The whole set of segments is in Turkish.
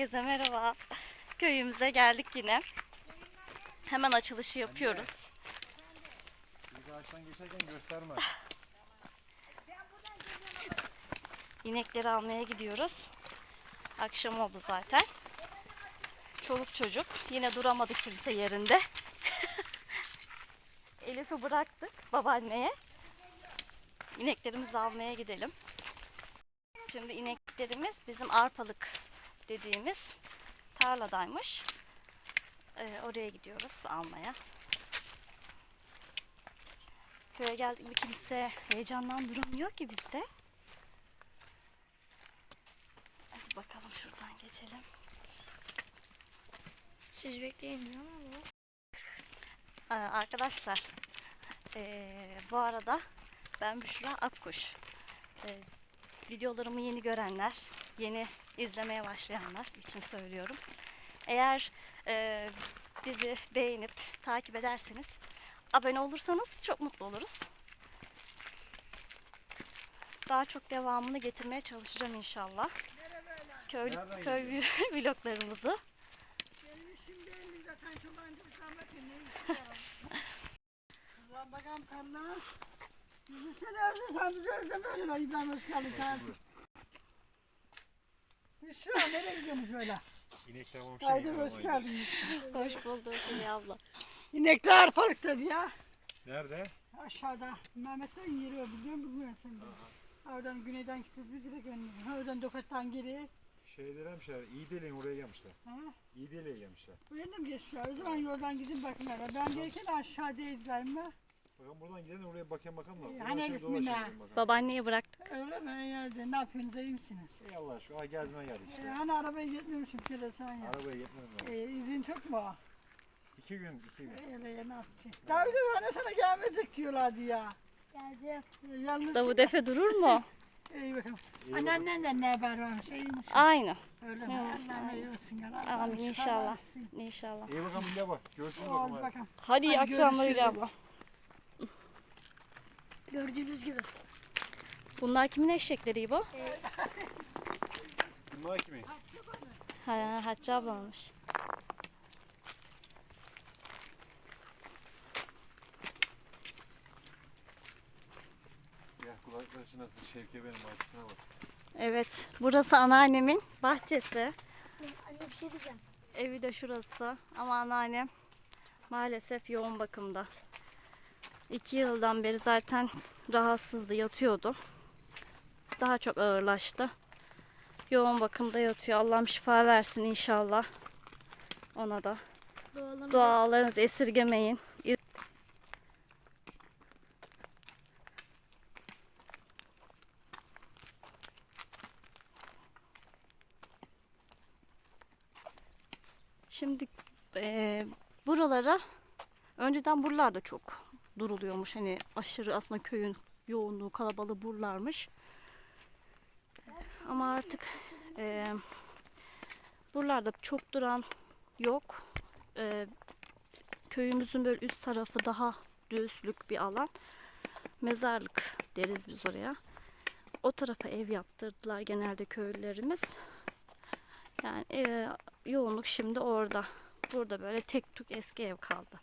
Herkese merhaba. Köyümüze geldik yine. Hemen açılışı yapıyoruz. Bir ağaçtan geçerken gösterme. İnekleri almaya gidiyoruz. Akşam oldu zaten. Çoluk çocuk. Yine duramadı kimse yerinde. Elif'i bıraktık babaanneye. İneklerimizi almaya gidelim. Şimdi ineklerimiz bizim arpalık dediğimiz tarladaymış. Ee, oraya gidiyoruz almaya. Köye geldik mi kimse heyecandan duramıyor ki bizde. Hadi bakalım şuradan geçelim. Siz bekleyin diyor bu. Ee, arkadaşlar ee, bu arada ben Büşra Akkuş. Ee, videolarımı yeni görenler, yeni izlemeye başlayanlar için söylüyorum. Eğer ee, bizi beğenip takip ederseniz, abone olursanız çok mutlu oluruz. Daha çok devamını getirmeye çalışacağım inşallah. Köy, Nereden köy vloglarımızı. Ulan bakalım karnına. Bizi sen özlesen bizi özlemiyorsun. Ay İbrahim hoş geldin Büşra nereye gidiyormuş böyle? İnekler olmuş. Haydi hoş geldin. Hoş bulduk Hülya abla. İnekler dedi ya. Nerede? Aşağıda. Mehmet'ten yürüyor biliyor musun bilmiyorum sen de. Oradan güneyden gitti biz direkt önüne. Oradan Dokat'tan geri. Şeyler hemşehriler. İğdeli'nin oraya gelmişler. Ha? İğdeli'ye gelmişler. Buraya da mı geçiyor? O zaman yoldan gidin bakın hele. Ben gelirken aşağıdaydılar mı? Bakın buradan gidelim oraya bakayım bakalım da. Ee, hani şöyle Elif Mina? bakalım. Babaanneye bıraktık. Öyle mi? Yani, ne yapıyorsunuz? iyi misiniz? Ey Allah aşkına. Ay gezmeye geldik Ee, işte. hani arabaya gitmemişim kere sen ya. Arabaya gitmedim ben. Ee, izin çok mu? İki gün, iki gün. Öyle ya ne yapacağız? Daha bir de bana sana gelmeyecek diyorlardı ya. Geldi. Ee, Yalnız Davut Efe durur mu? İyi bakalım. İyi Anneannenden ne haber varmış? İyiymiş. Aynı. Öyle mi? Allah'ım iyi olsun ya. Amin inşallah. İnşallah. İyi bakalım bir de bak. Görüşürüz bakalım. hadi. bakalım. Hadi iyi Hadi akşamlar görüşürüz. abla. Gördüğünüz gibi. Bunlar kimin eşekleri bu? Bunlar kimin? Ha, Hatice ablamış. Ya kulaklar için nasıl Şevke benim açısına bak. Evet. Burası anneannemin bahçesi. Anne bir şey diyeceğim. Evi de şurası. Ama anneannem maalesef yoğun bakımda. İki yıldan beri zaten rahatsızdı, yatıyordu. Daha çok ağırlaştı. Yoğun bakımda yatıyor. Allah'ım şifa versin inşallah. Ona da. Doğalım. Dualarınızı esirgemeyin. Şimdi eee, buralara önceden buralarda çok duruluyormuş. Hani aşırı aslında köyün yoğunluğu kalabalığı buralarmış. Ama artık eee buralarda çok duran yok. Eee, köyümüzün böyle üst tarafı daha düzlük bir alan. Mezarlık deriz biz oraya. O tarafa ev yaptırdılar genelde köylülerimiz. Yani e, yoğunluk şimdi orada. Burada böyle tek tük eski ev kaldı.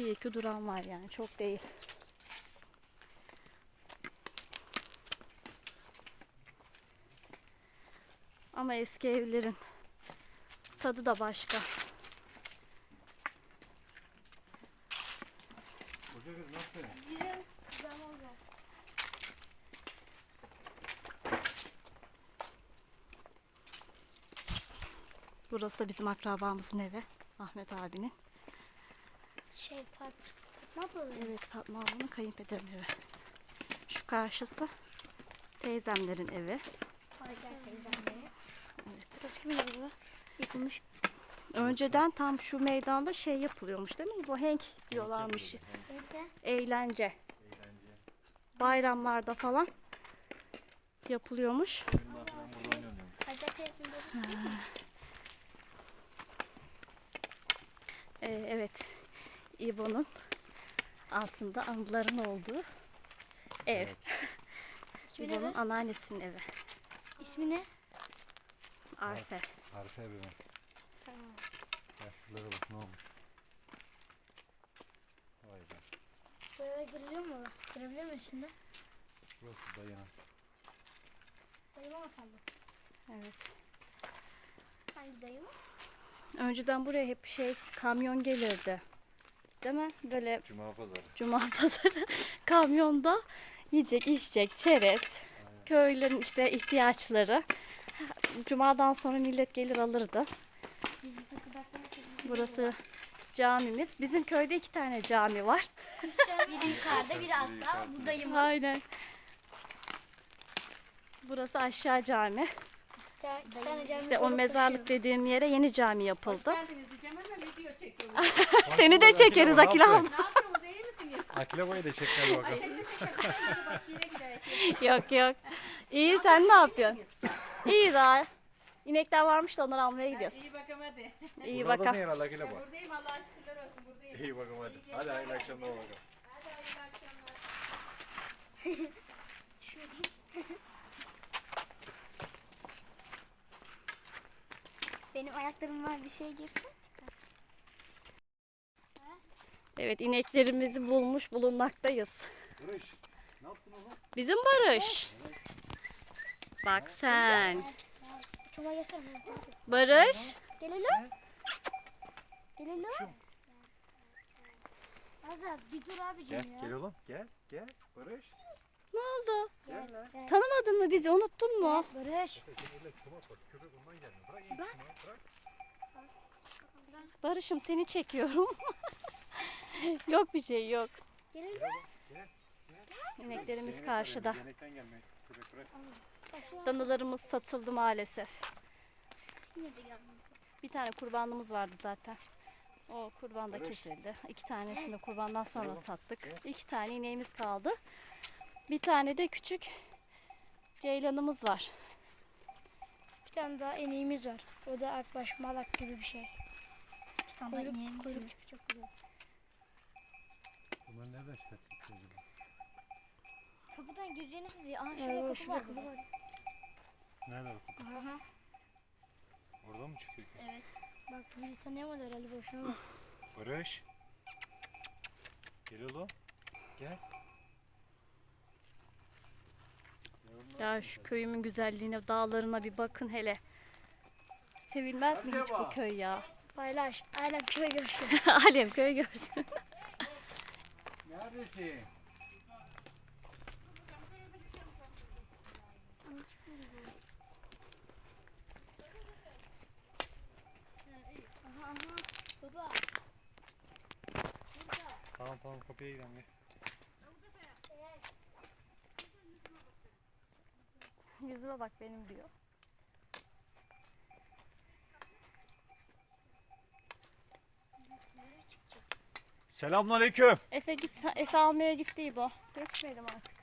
Bir iki duran var yani çok değil. Ama eski evlerin tadı da başka. Hoca kız nasıl? Yürü. Burası da bizim akrabamızın evi. Ahmet abinin. Şey Fat. Ne yapalım? Evet Fatma ablanın kayınpederin evi. Şu karşısı teyzemlerin evi. Ayşe teyzemleri. Evet. Burası kimin evi bu? Yıkılmış. Önceden tam şu meydanda şey yapılıyormuş değil mi? Bu henk diyorlarmış. Evde. Eğlence. Bayramlarda falan yapılıyormuş. Teyzemleri. Ee, evet. İbo'nun aslında anıların olduğu ev. Kimin İbo'nun evi? anneannesinin evi. İsmi ne? Arfe. Harika bir ben. Ya şuralara bak ne olmuş. Vay be. Böyle giriliyor mu? Girebilir miyiz şimdi? Burası dayanan. Dayıma kaldı? Evet. Hangi dayım? Önceden buraya hep şey kamyon gelirdi. Değil mi? Böyle Cuma pazarı. cuma pazarı kamyonda yiyecek, içecek, çerez, köylerin işte ihtiyaçları. Cumadan sonra millet gelir alırdı. Burası camimiz. Bizim köyde iki tane cami var. Biri yukarıda biri altta. Bu dayım. Aynen. Burası aşağı cami. İşte o mezarlık dediğim yere yeni cami yapıldı. Seni de çekeriz Akil abla. Akile boyu da çekler bakalım. yok yok. İyi sen ne yapıyorsun? İyi daha. İnekler varmış da onları almaya gidiyoruz. İyi bakalım hadi. İyi Buradasın bakalım. herhalde Akile boy. Buradayım Allah'a şükürler olsun buradayım. İyi bakalım hadi. Hadi hayırlı akşamlar bakalım. Hadi hayırlı akşamlar. Benim ayaklarım var bir şey girsin. Evet ineklerimizi bulmuş bulunmaktayız. Barış. Ne yaptın oğlum? Bizim Barış. Bak sen. Barış. Gelelim. Gelelim. Azat bir dur abicim Gel ya. gel oğlum gel gel. Barış. Ne oldu? Gel lan. Tanımadın mı bizi? Unuttun mu? Barış. Köpek ondan gelmiyor. Bırak iyi bırak. bırak. Barış'ım seni çekiyorum. yok bir şey yok. Gelelim. İneklerimiz karşıda. Danılarımız satıldı maalesef. Bir tane kurbanımız vardı zaten. O kurban da kesildi. İki tanesini kurbandan sonra sattık. İki tane ineğimiz kaldı. Bir tane de küçük ceylanımız var. Bir tane daha eneğimiz var. O da akbaş malak gibi bir şey. Bir tane daha ineğimiz var. tipi çok güzel. Bunlar nereden çıkarttık acaba? Kapıdan gireceğiniz diye. Aha şurada şurada kapı kapı var, var. kapı Kapı var. Nerede bak? Aha. Oradan mı çıkıyor? ki? Evet. Bak bizi tanıyamadı herhalde boşuna bak. Barış. Gel oğlum. Gel. Ya şu köyümün güzelliğine, dağlarına bir bakın hele. Sevilmez mi hiç bu köy ya? Paylaş. Alem köy görsün. Alem köy görsün. Neredesin? aha aha. Baba. Tamam tamam kapıya gidelim gel. Yüzüme bak benim diyor. Selamünaleyküm. Efe git, Efe almaya gitti bu. Geçmeyelim artık.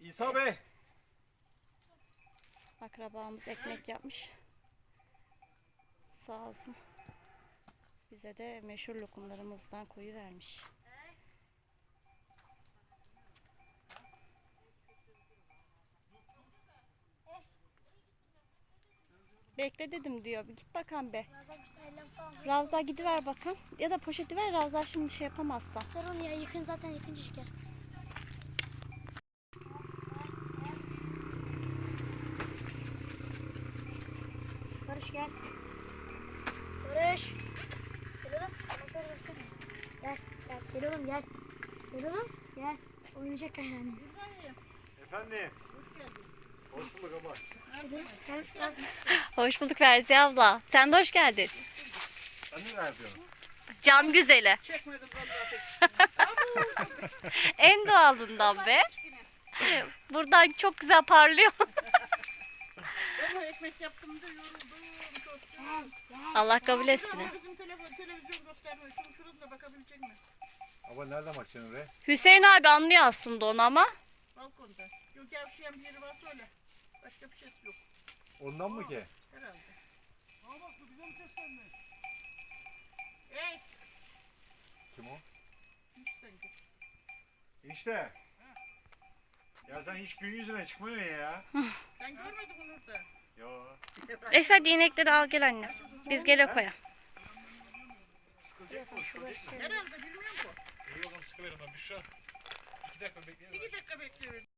İsa Bey. Akrabamız ekmek yapmış. Sağ olsun. Bize de meşhur lokumlarımızdan koyu vermiş. Bekle dedim diyor. Bir git bakalım be. Ravza gidiver bakalım. Ya da poşeti ver Ravza şimdi şey yapamaz da. Sor onu ya yakın zaten yakıncı çıkar. Barış gel. Barış. Gel oğlum. Gel. Gel. Gel oğlum gel. Gel oğlum. Gel. Oynayacak yani. Efendim. Hoş bulduk ama. Hoş bulduk Verzi abla. Sen de hoş geldin. Sen ne yapıyorsun? Cam güzeli. en doğalından be. Buradan çok güzel parlıyor. Ama ekmek yaptım da yoruldum. Allah kabul etsin. Ama Bizim telefon, televizyon göstermiyor. Şunu şurada bakabilecek mi? Ama nereden bakacaksın oraya? Hüseyin abi anlıyor aslında onu ama. Balkonda. Yok gevşeyen bir yeri varsa öyle. Başka bir şeysi yok Ondan mı ki? herhalde. Aa bak bu güzel göstermiyor. Ey! Kim o? Hiç sanki. İşte. Ya sen hiç gün yüzüne çıkmıyorsun ya. Sen görmedin bunu da. Yo. Efe hadi inekleri al gel anne. Biz gele koyalım. Herhalde bilmiyorum bu. İyi bakalım sıkıverim ben Büşra. İki dakika bekleyelim. İki dakika bekliyoruz.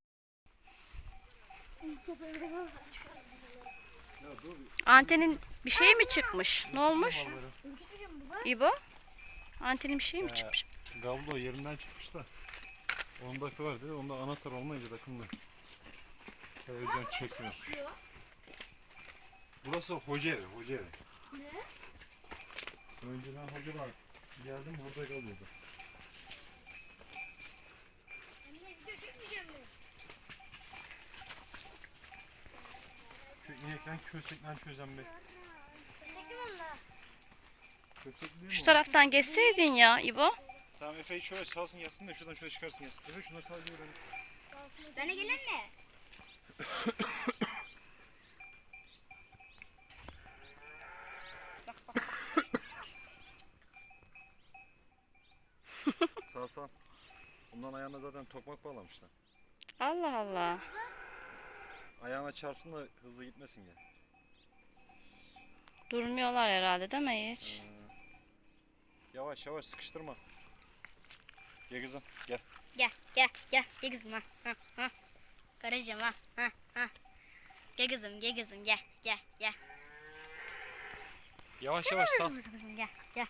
Antenin bir şey mi çıkmış? Ne olmuş? İbo? Antenin bir şey mi çıkmış? Gavlo yerinden çıkmış da. 10 dakika var dedi. Onda anahtar olmayınca takımda. Televizyon çekmiyor. Burası hoca evi, hoca evi. Ne? Önceden hocalar geldim burada kalıyordu. İnekten kösekten çözen bir. Değil mi Şu o? taraftan geçseydin ya İbo. Tamam Efe'yi şöyle salsın yatsın da şuradan şöyle çıkarsın yatsın. Efe şuna sadece böyle. Bana gelen ne? Sağ sağ. Bundan ayağına zaten tokmak bağlamışlar. Allah Allah. Ayağına çarpsın da hızlı gitmesin ya. Durmuyorlar herhalde değil mi hiç? Yavaş yavaş sıkıştırma. Gel kızım gel. Gel gel gel gel kızım ha. ha, ha. Karıcığım ha. ha, ha. Gel kızım gel kızım gel gel gel. Yavaş yavaş sal. Kızım kızım gel gel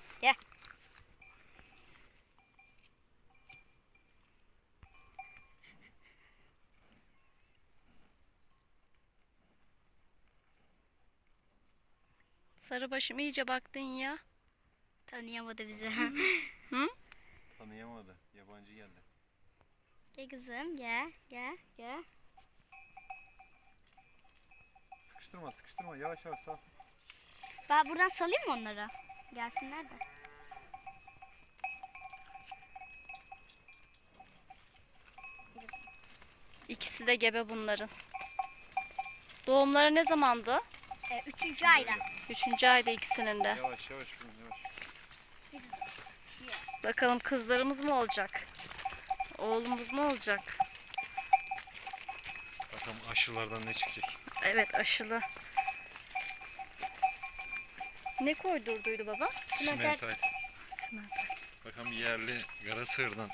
gel. Sarıbaşım iyice baktın ya. Tanıyamadı bizi. Tanıyamadı. Yabancı geldi. gel kızım gel gel gel. Sıkıştırma sıkıştırma yavaş yavaş sal. Ben buradan salayım mı onları? Gelsinler de. İkisi de gebe bunların. Doğumları ne zamandı? E, üçüncü ayda. Üçüncü ayda ikisinin de. Yavaş yavaş kızım yavaş. Bakalım kızlarımız mı olacak? Oğlumuz mu olacak? Bakalım aşılardan ne çıkacak. Evet aşılı. Ne koydurduydu baba? Simental. Simental. Bakalım yerli kara sığırdan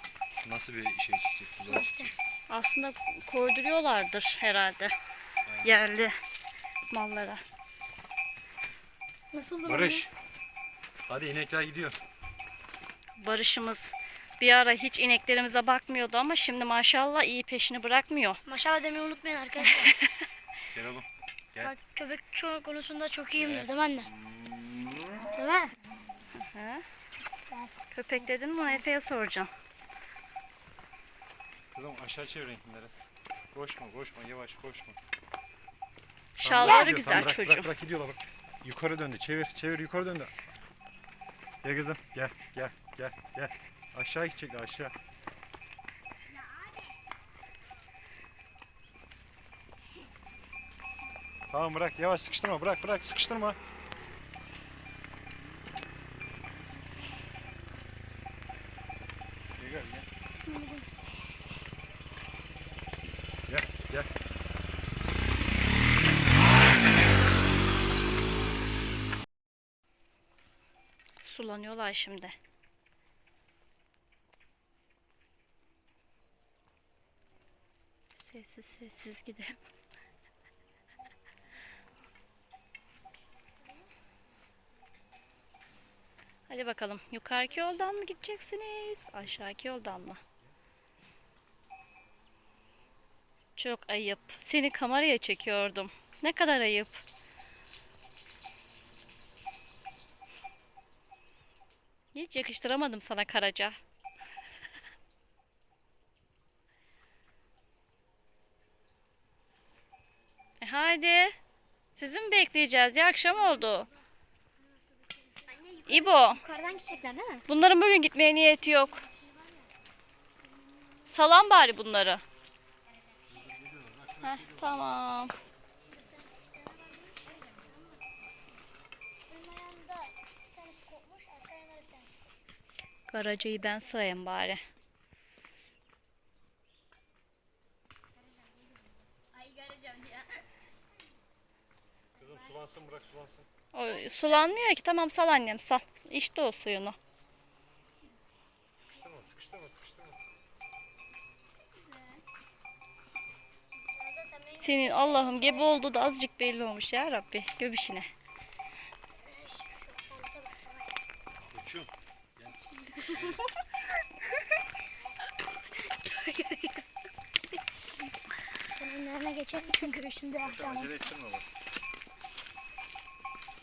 nasıl bir şey çıkacak. Güzel çıkacak. Aslında koyduruyorlardır herhalde. Yerli mallara. Nasıl Barış. Hadi inekler gidiyor. Barışımız bir ara hiç ineklerimize bakmıyordu ama şimdi maşallah iyi peşini bırakmıyor. Maşallah demeyi unutmayın arkadaşlar. Gel oğlum. Bak köpek çoğu konusunda çok iyiyimdir değil mi anne? Değil mi? Köpek dedin mi Efe'ye soracağım. Kızım aşağı çevir renkleri. Koşma koşma yavaş koşma. Şalları güzel bırak, çocuğum. Bırak bırak gidiyorlar bak. Yukarı döndü. Çevir çevir yukarı döndü. Gel kızım gel gel gel gel. Aşağı gidecek aşağı. Tamam bırak yavaş sıkıştırma bırak bırak sıkıştırma. Gel gel gel. Gel gel. Sulanıyorlar şimdi. Sessiz sessiz gidelim. Hadi bakalım. Yukarıki yoldan mı gideceksiniz? Aşağıki yoldan mı? Çok ayıp. Seni kameraya çekiyordum. Ne kadar ayıp. Hiç yakıştıramadım sana Karaca. E haydi. Sizi mi bekleyeceğiz? Ya akşam oldu. İbo, Yukarıdan gidecekler değil mi? bunların bugün gitmeye niyeti yok. Salam bari bunları. Heh, tamam. Karacayı ben sırayım bari. Kızım sulansın bırak sulansın. O, sulanmıyor ki tamam sal annem sal. İşte o suyunu. Sıkıştırma sıkıştırma sıkıştırma. Senin Allah'ım gebe oldu da azıcık belli olmuş ya Rabbi göbüşüne. Ben önlerine geçelim çünkü şimdi akşam. Acele ettirme bak.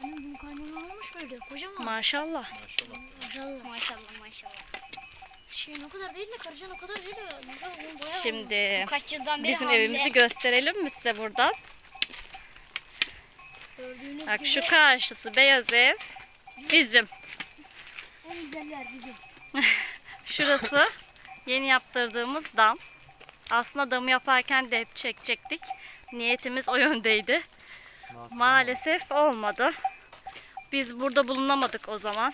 Annem bunun karnı ne olmuş böyle kocaman. Maşallah. Maşallah. Maşallah. Maşallah maşallah. Şey ne kadar değil de karışan o kadar değil de. Güzel, bayağı Şimdi Kaç yıldan beri bizim hamile. evimizi gösterelim mi size buradan? Gördüğünüz Bak gibi şu karşısı beyaz ev. Bizim. en güzeller bizim. Şurası yeni yaptırdığımız dam. Aslında damı yaparken de hep çekecektik. Niyetimiz o yöndeydi. Maalesef olmadı. Biz burada bulunamadık o zaman.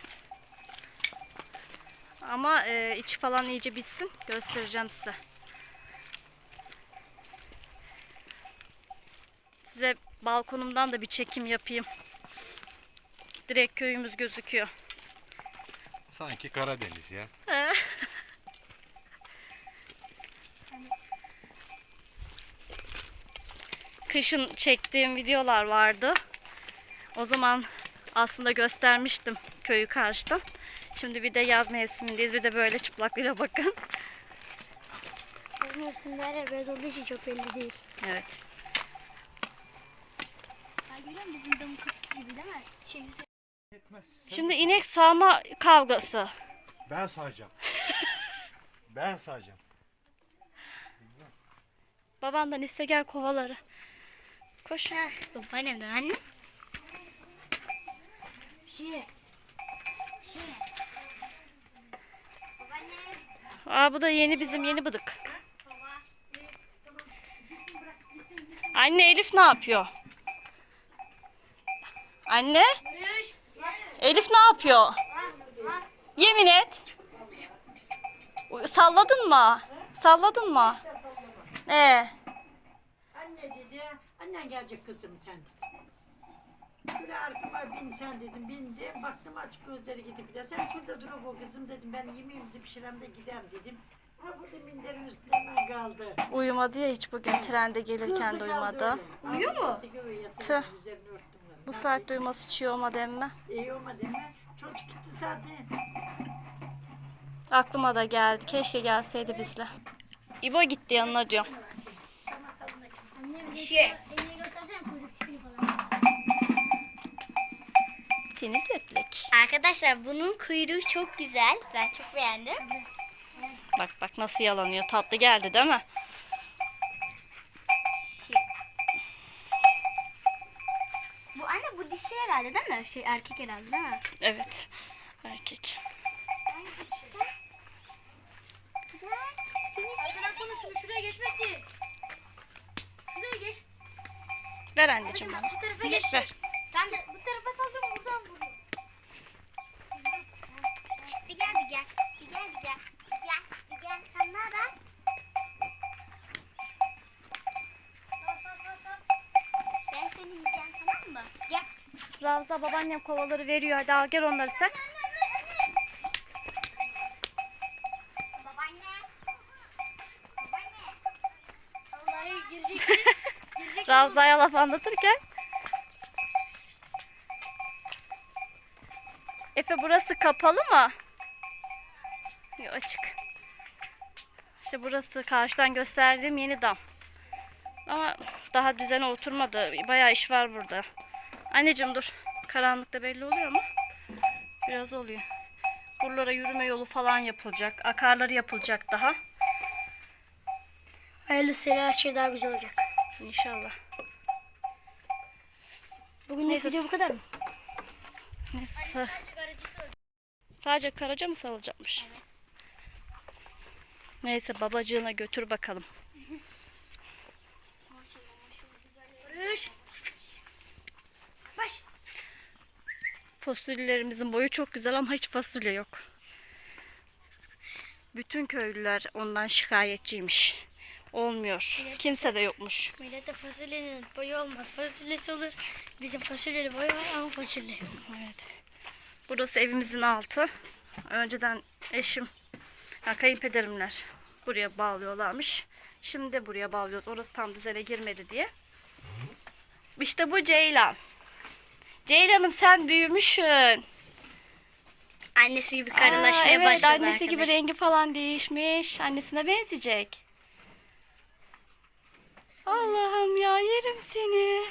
Ama e, içi falan iyice bitsin. Göstereceğim size. Size balkonumdan da bir çekim yapayım. Direkt köyümüz gözüküyor. Sanki Karadeniz ya. kışın çektiğim videolar vardı. O zaman aslında göstermiştim köyü karşıdan. Şimdi bir de yaz mevsimindeyiz. Bir de böyle çıplaklığıyla bakın. Bu mevsimler her beyaz olduğu için çok belli değil. Evet. Ha görüyor musun bizim damın kapısı gibi değil mi? Şey güzel. Şimdi inek sağma kavgası. Ben sağacağım. ben sağacağım. Babandan iste gel kovaları. Koş. Ha, babaannemden anne. Şey. Şey. Aa bu da yeni bizim yeni bıdık. Baba. Anne Elif ne yapıyor? Anne? Barış. Elif ne yapıyor? Yemin et. Salladın mı? Salladın mı? Ee, Anne dedi, annen gelecek kızım sen dedi. Şuraya arkama bin sen dedim, bindim. Baktım açık gözleri gidip de sen şurada dur o kızım dedim. Ben yemeğimizi pişirem de gidem dedim. Ha burada minderin üstüne kaldı. uyumadı ya hiç bugün trende gelirken de uyumadı. Uyuyor mu? Tüh. Bu saatte uyuması hiç iyi olmadı emme. İyi olmadı mi? Çocuk gitti zaten. Aklıma da geldi. Keşke gelseydi bizle. İbo gitti yanına diyorum. Şey. Seni götlek. Arkadaşlar bunun kuyruğu çok güzel. Ben çok beğendim. Bak bak nasıl yalanıyor. Tatlı geldi değil mi? Bu anne bu dişi herhalde değil mi? Şey erkek herhalde değil mi? Evet. Erkek. Arkadan sonra şunu şuraya geçmesi. Şuraya geç. Ver anneciğim bana. Bu tarafa geç. Ver. Sen de bu tarafa sallıyorum buradan vuruyorum. Bir gel bir gel. Bir gel bir gel. Bir gel bir gel. Sen ne haber? Sal sal sal sal. Ben seni yiyeceğim tamam mı? Gel. Ravza babaannem kovaları veriyor. Hadi al gel onları sen. Ravza'ya laf anlatırken. Efe burası kapalı mı? Yok açık. İşte burası karşıdan gösterdiğim yeni dam. Ama daha düzene oturmadı. Bayağı iş var burada. Anneciğim dur. Karanlıkta belli oluyor ama biraz oluyor. Buralara yürüme yolu falan yapılacak. Akarları yapılacak daha. Hayırlısıyla her şey daha güzel olacak. İnşallah. Bugün Neyse. video bu kadar mı? Neyse. Sadece karaca mı salacakmış? Neyse babacığına götür bakalım. Barış. Baş. Fasulyelerimizin boyu çok güzel ama hiç fasulye yok. Bütün köylüler ondan şikayetçiymiş. Olmuyor. Kimse de yokmuş. Millette fasulyenin boyu olmaz. Fasulyesi olur. Bizim fasulyeli boyu var ama fasulye. yok. Evet. Burası evimizin altı. Önceden eşim, ya kayınpederimler buraya bağlıyorlarmış. Şimdi de buraya bağlıyoruz. Orası tam düzene girmedi diye. İşte bu Ceylan. Ceylan'ım sen büyümüşsün. Annesi gibi Aa, karılaşmaya evet başladı annesi gibi arkadaşlar. rengi falan değişmiş. Annesine benzeyecek. Allah'ım ya yerim seni.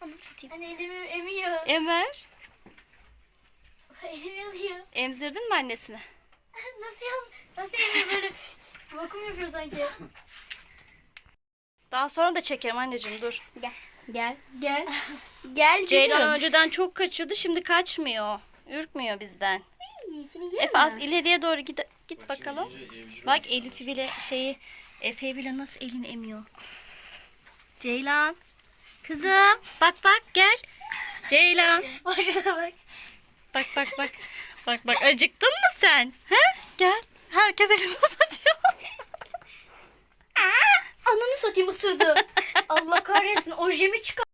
Anam satayım. Anne elimi emiyor. Emer, Elimi alıyor. emzirdin mi annesine? Nasıl yan, nasıl emiyor böyle? Vakum yapıyor sanki. Daha sonra da çekerim anneciğim dur. Gel. Gel. Gel. Gel Ceylan canım. önceden çok kaçıyordu şimdi kaçmıyor. Ürkmüyor bizden. İyisini Efe az ileriye doğru git, git bakalım. Bak Elif'i bile şeyi Efe bile nasıl elini emiyor. Ceylan. Kızım bak bak gel. Ceylan. Bak şuna bak. Bak bak bak. Bak bak acıktın mı sen? He? Gel. Herkes elini uzatıyor. Ananı satayım ısırdı. Allah kahretsin ojemi çıkar.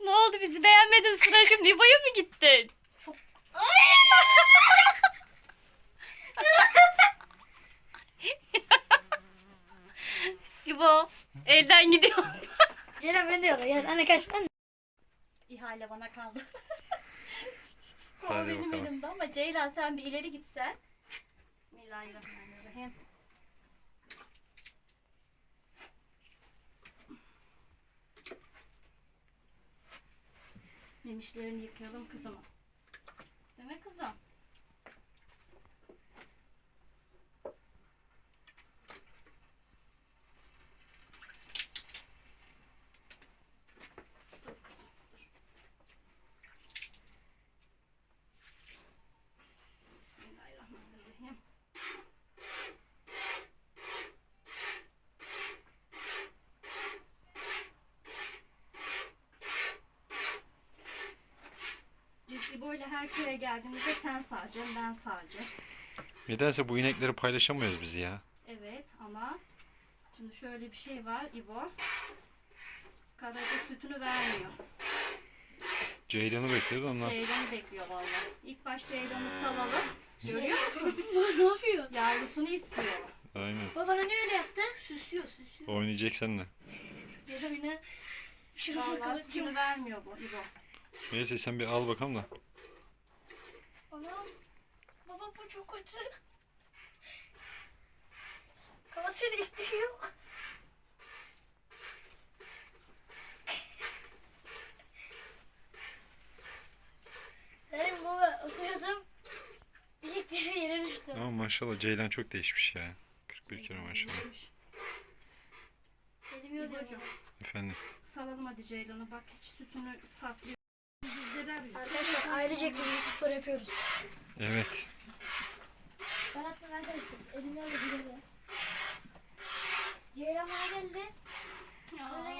ne oldu bizi beğenmedin sıra şimdi İbo'ya mı gittin? İbo elden gidiyor. Ceylan beni de yolla. Gel anne kaç. Anne. İhale bana kaldı. o Hadi benim bakalım. elimde ama Ceylan sen bir ileri gitsen. Bismillahirrahmanirrahim. Yemişlerini yıkayalım kızıma. Değil mi kızım? Dur kızım, dur. Bismillahirrahmanirrahim. Biz İbo'yla her köye geldiğimizde sen sağacaksın, ben sağacağım. Nedense bu inekleri paylaşamıyoruz biz ya. Evet ama şimdi şöyle bir şey var İbo. Karaca sütünü vermiyor. Ceylan'ı bekliyoruz ondan. Ceylan'ı bekliyor vallahi. İlk baş Ceylan'ı salalım. Görüyor musun? Ne yapıyor? Yavrusunu istiyor. Aynen. Baba ne öyle yaptı? Süsüyor süsüyor. Oynayacak seninle. Ceylan yine. Şunu Vallahi sütünü vermiyor bu İbo. Neyse sen bir al bakalım da. Anam. Baba bu çok kötü. Kafasını ittiriyor. Benim baba oturuyordum. Bilekleri yere düştü. Ama maşallah Ceylan çok değişmiş ya. 41 kere maşallah. Yoruyor. İbo'cum Efendim. salalım hadi Ceylan'ı bak hiç sütünü saklıyor. Arkadaşlar ailecek bir spor yapıyoruz. Evet. Ben hatta arkadaşlar elimle alıp gidelim. Ceylan bana geldi.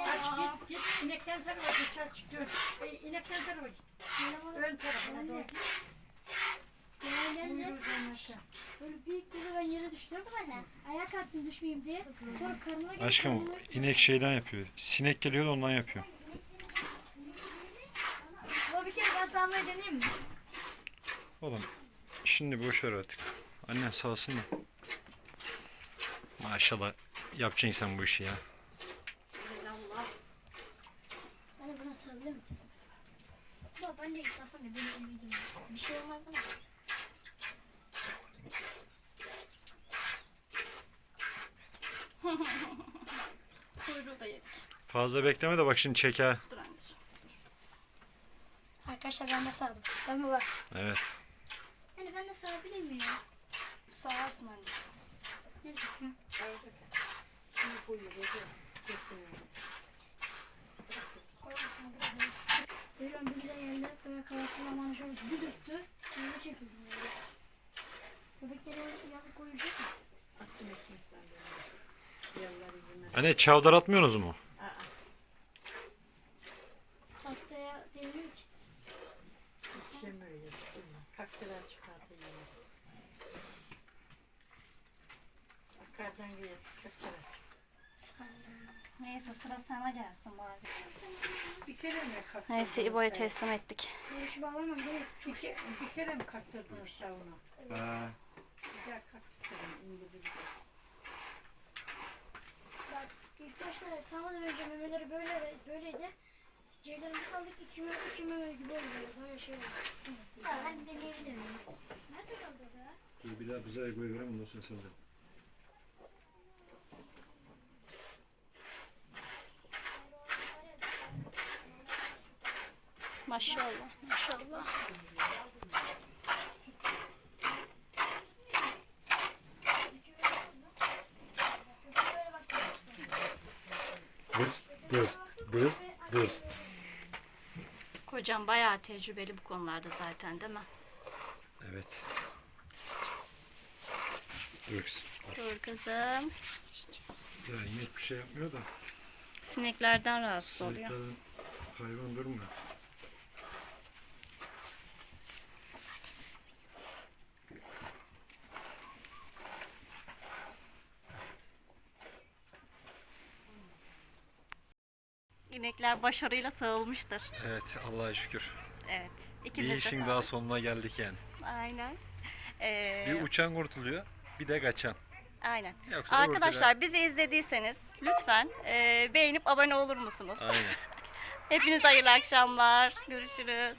Aç git git inekler tarafa git aç gör. E, inekler tarafa git. Ceylan bana Ön tarafına doğru. Ceylan geldi. Buyurun aşağı. Böyle büyük dedi ben yere düştüm. Anne. Ayağa kalktım düşmeyeyim diye. Sonra karnıma geldi. Aşkım inek şeyden yapıyor. Sinek geliyor da ondan yapıyor. Baba bir kere ben sağmayı deneyeyim mi? Oğlum şimdi boş ver artık. Annen sağ olsun da. Maşallah yapacaksın sen bu işi ya. Ben de buna sarabilir miyim? Baba ben de istasam ya benim. Bir şey olmaz ama. Kuyruğu da yedik. Fazla bekleme de bak şimdi çeker. Dur anneciğim. Arkadaşlar ben de sardım. Ben mi var? Evet. Hani ben de sarabilir miyim? Şimdi buyur hadi. Kesin. Görüyorum bir güzel geldi. Böyle kafasına bana şöyle bir döktü. Şimdi çekildim böyle. Köpekleri yanıp koyacak mı? Anne çavdar atmıyorsunuz mu? Haftaya demiyor ki. Yetişemiyor ya. Geliyor? Çok evet. Neyse sıra sana gelsin bari. Bir kere mi kaktırdınız? Neyse İbo'ya teslim ettik. Yarışı bağlamam değil? Bir, ke- bir kere mi kaktırdınız şavunu? Ha. Bir daha kaktırın. indi bir de. Bak ilk başta sağmadan önce memeleri böyle böyleydi. Ceylan'ı bir saldık iki meme, iki meme gibi oldu. Böyle şey oldu. Ha, ben deneyebilirim. Nerede kaldı be? Dur bir daha bize koy vereyim ondan sonra sen de. Maşallah maşallah. Bıst bıst bıst bıst. Kocam bayağı tecrübeli bu konularda zaten değil mi? Evet. Dur kızım. Dur kızım. Ya inek bir şey yapmıyor da. Sineklerden rahatsız oluyor. Sineklerden hayvan durmuyor. İnekler başarıyla sağılmıştır. Evet Allah'a şükür. Evet. Bir İkimiz de işin daha sonuna geldik yani. Aynen. Ee, Bir uçan kurtuluyor, bir de kaçan. aynen. Yoksa Arkadaşlar bizi izlediyseniz lütfen e, beğenip abone olur musunuz? Aynen. Hepinize hayırlı akşamlar. Görüşürüz.